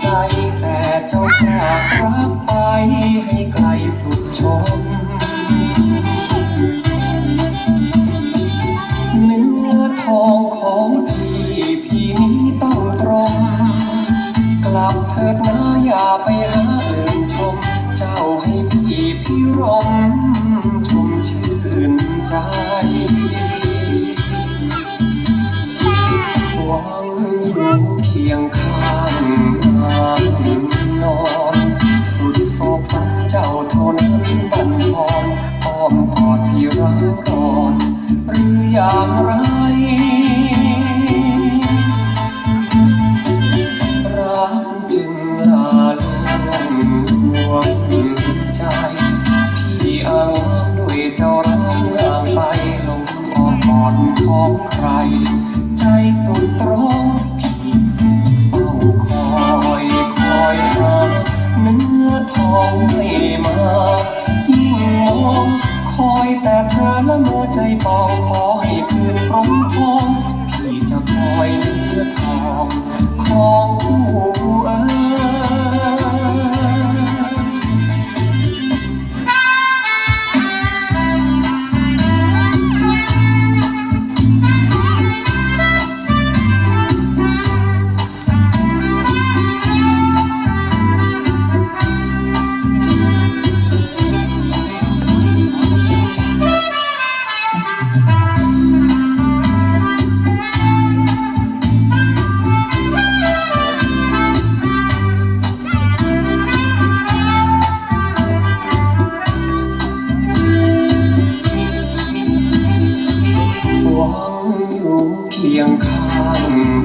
ใจแต่เจ้าจากรักไปให้ไกลสุดชม เนื้อทองของพี่พี่นี้ต้องตรง กลับเถิดนะอย่าไปหาเอื่นชม เจ้าให้พี่พี่รม ชมชื่นใจ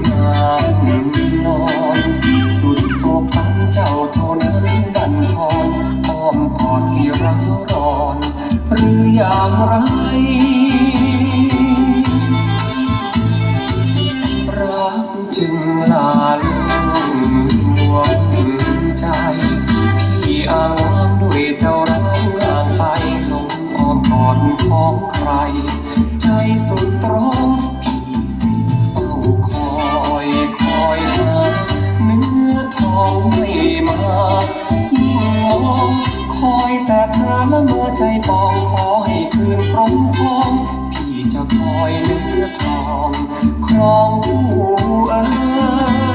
งานนอน สุดโศกสังเจ้าทน มองคอยแต่เธอละเมอใจปองขอให้คืนพรมพองพี่จะคอยเลือทองครองผู้เอ๋ย